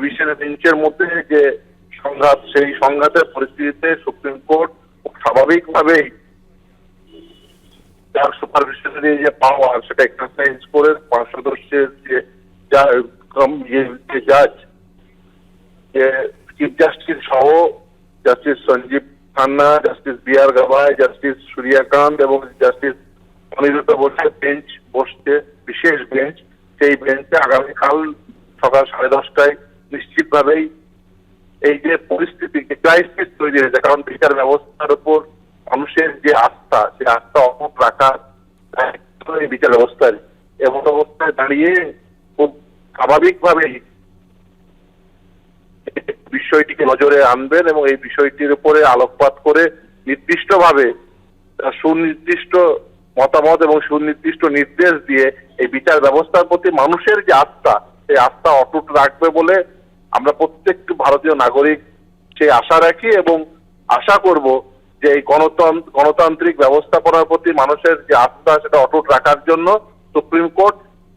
Division বেঞ্চের মধ্যে যে সংঘাত, সেই সংঘাতের পরিস্থিতিতে সুপ্রিম কোর্ট স্বাভাবিকভাবেই যার সুপারভিশনারি যে পাওয়ার সেটা এক্সারসাইজ করে পাঁচ সদস্যের যে কম- ইয়ে- জাজ যে চিফ জাস্টিস সহ justice Sanjiv Khanna justice B R Gavai justice Suryakant এবং জাস্টিস অনিরুদ্ধ বসে বেঞ্চ বসছে, বিশেষ বেঞ্চ সেই বেঞ্চে আগামীকাল সকাল সাড়ে দশটায় নিশ্চিতভাবেই এই যে পরিস্থিতি ক্রাইসিস তৈরি হয়েছে, কারণ বিচার ব্যবস্থার উপর মানুষের যে আস্থা সেই আস্থা অমুক রাখার এই বিচার ব্যবস্থার এমন অবস্থায় দাঁড়িয়ে খুব স্বাভাবিকভাবেই বিষয়টিকে নজরে আনবেন এবং এই বিষয়টির উপরে আলোকপাত করে নির্দিষ্টভাবে সুনির্দিষ্ট মতামত এবং সুনির্দিষ্ট নির্দেশ দিয়ে এই বিচার ব্যবস্থার প্রতি মানুষের যে আস্থা, সেই আস্থা অটুট রাখবে বলে আমরা প্রত্যেক ভারতীয় নাগরিক সে আশা রাখি এবং আশা করব যে এই গণতন্ত্র গণতান্ত্রিক ব্যবস্থাপনার প্রতি মানুষের যে আস্থা, সেটা অটুট রাখার জন্য সুপ্রিম কোর্ট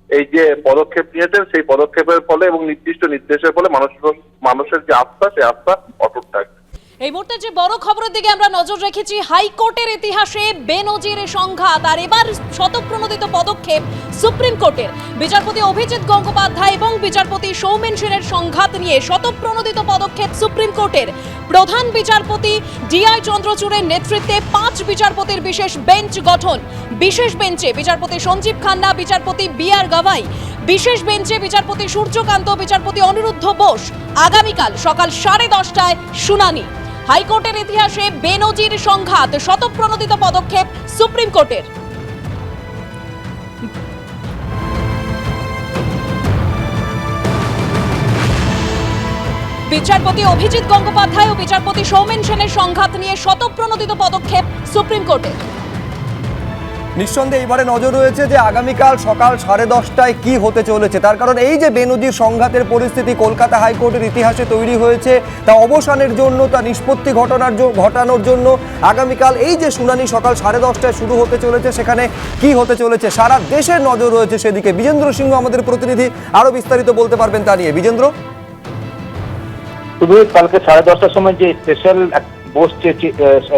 এই যে পদক্ষেপ নিয়েছেন, সেই পদক্ষেপের ফলে এবং নির্দিষ্ট নির্দেশের ফলে মানুষ মানুষের যে আস্থা সেই আস্থা অটুট থাকবে। এই মুহূর্তে যে বড় খবরের দিকে আমরা নজর রেখেছি, হাইকোর্টের ইতিহাসে বেনজির সংঘাত আর এবার শতপ্রণোদিত পদক্ষেপ সুপ্রিম কোর্টের। বিচারপতি অভিজিৎ গঙ্গোপাধ্যায় এবং বিচারপতি সৌমেন সেনের সংঘাত নিয়ে শতপ্রণোদিত পদক্ষেপ সুপ্রিম কোর্টের। প্রধান বিচারপতি ডিআই চন্দ্রচূড়ের নেতৃত্বে পাঁচ বিচারপতির বিশেষ বেঞ্চ গঠন। বিশেষ বেঞ্চে বিচারপতি সঞ্জীব খান্না, বিচারপতি বি আর গাভাই। বিশেষ বেঞ্চে বিচারপতি সূর্যকান্ত, বিচারপতি অনিরুদ্ধ বোস। আগামীকাল সকাল সাড়ে দশটায় শুনানি। হাইকোর্টের ইতিহাসে বেনজির সংঘাত, শতপ্রণোদিত পদক্ষেপ সুপ্রিম কোর্টের। বিচারপতি অভিজিৎ গঙ্গোপাধ্যায় ও বিচারপতি সৌমেন সেনের সংঘাত নিয়ে শতপ্রণোদিত পদক্ষেপ সুপ্রিম কোর্টের। নিঃসন্দেহে এবারে নজর রয়েছে যে আগামীকাল সকাল সাড়ে দশটায় কি হতে চলেছে। তার কারণ এই যে বেনজির সংঘাতের পরিস্থিতি কলকাতা হাইকোর্টের ইতিহাসে তৈরি হয়েছে, তা অবসানের জন্য, তা নিষ্পত্তি ঘটনার ঘটানোর জন্য আগামীকাল এই যে শুনানি সকাল সাড়ে দশটায় শুরু হতে চলেছে, সেখানে কি হতে চলেছে? সারা দেশের নজর রয়েছে সেদিকে। বিজেন্দ্র সিংহ আমাদের প্রতিনিধি, আরও বিস্তারিত বলতে পারবেন তা নিয়ে। বিজেন্দ্র? শুধু কালকে সাড়ে দশটার সময় যে স্পেশাল বসছে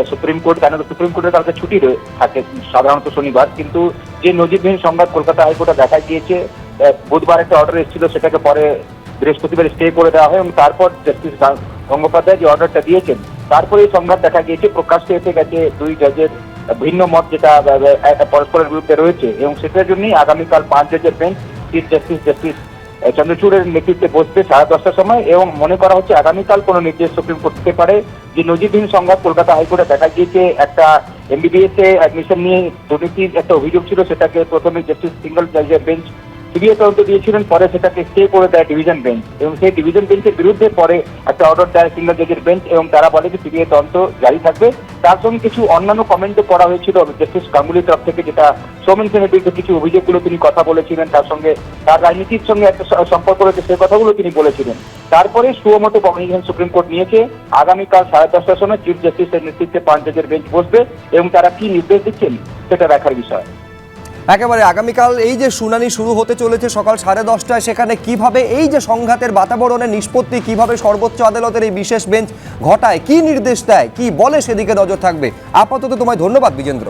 সুপ্রিম কোর্ট কেন সুপ্রিম কোর্টের কালকে ছুটি থাকে সাধারণত শনিবার। কিন্তু যে নজিরবিহীন সংবাদ কলকাতা হাইকোর্টে দেখা গিয়েছে বুধবার একটা অর্ডার এসেছিল, সেটাকে পরে বৃহস্পতিবার স্টে করে দেওয়া হয় এবং তারপর জাস্টিস গঙ্গোপাধ্যায় যে অর্ডারটা দিয়েছেন, তারপরে এই সংঘাত দেখা গিয়েছে, প্রকাশ্যে এসে গেছে দুই জজের ভিন্ন মত যেটা পরস্পরের বিরুদ্ধে রয়েছে এবং সেটার জন্যই আগামীকাল পাঁচ জজের বেঞ্চ চিফ জাস্টিস জাস্টিস চন্দ্রচূড়ের নেতৃত্বে বসবে সাড়ে দশটার সময় এবং মনে করা হচ্ছে আগামীকাল কোনো নির্দেশ সুপ্রিম কোর্ট দিতে পারে। যে নজিরবিহীন সংঘাত কলকাতা হাইকোর্টে দেখা গিয়েছে, একটা এমবিবিএস এ অ্যাডমিশন নিয়ে দুর্নীতির একটা অভিযোগ ছিল, সেটাকে প্রথমে জাস্টিস সিঙ্গল বেঞ্চ সিবিআই তদন্ত দিয়েছিলেন, পরে সেটাকে স্টে করে দেয় ডিভিশন বেঞ্চ এবং সেই ডিভিশন বেঞ্চের বিরুদ্ধে পরে একটা অর্ডার দেয় সিঙ্গল জাজের বেঞ্চ এবং তারা বলে যে সিবিআই তদন্ত জারি থাকবে। তার সঙ্গে কিছু অন্যান্য কমেন্টও করা হয়েছিল জাস্টিস গাঙ্গুলির তরফ থেকে, যেটা সৌমেন সেনের বিরুদ্ধে কিছু অভিযোগগুলো তিনি কথা বলেছিলেন, তার সঙ্গে তার রাজনীতির সঙ্গে একটা সম্পর্ক রয়েছে, সেই কথাগুলো তিনি বলেছিলেন। তারপরে সুমতো কমিউনিকেশন সুপ্রিম কোর্ট নিয়েছে, আগামীকাল সাড়ে দশটার সময় চিফ জাস্টিসের নেতৃত্বে পাঁচ জজের বেঞ্চ বসবে এবং তারা কি নির্দেশ দিচ্ছেন, সেটা দেখার বিষয়। একেবারে আগামীকাল এই যে শুনানি শুরু হতে চলেছে সকাল সাড়ে দশটায়, সেখানে কীভাবে এই যে সংঘাতের বাতাবরণের নিষ্পত্তি, কীভাবে সর্বোচ্চ আদালতের এই বিশেষ বেঞ্চ ঘটায়, কি নির্দেশ দেয়, কি বলে সেদিকে নজর থাকবে? আপাতত তোমায় ধন্যবাদ, বিজেন্দ্র।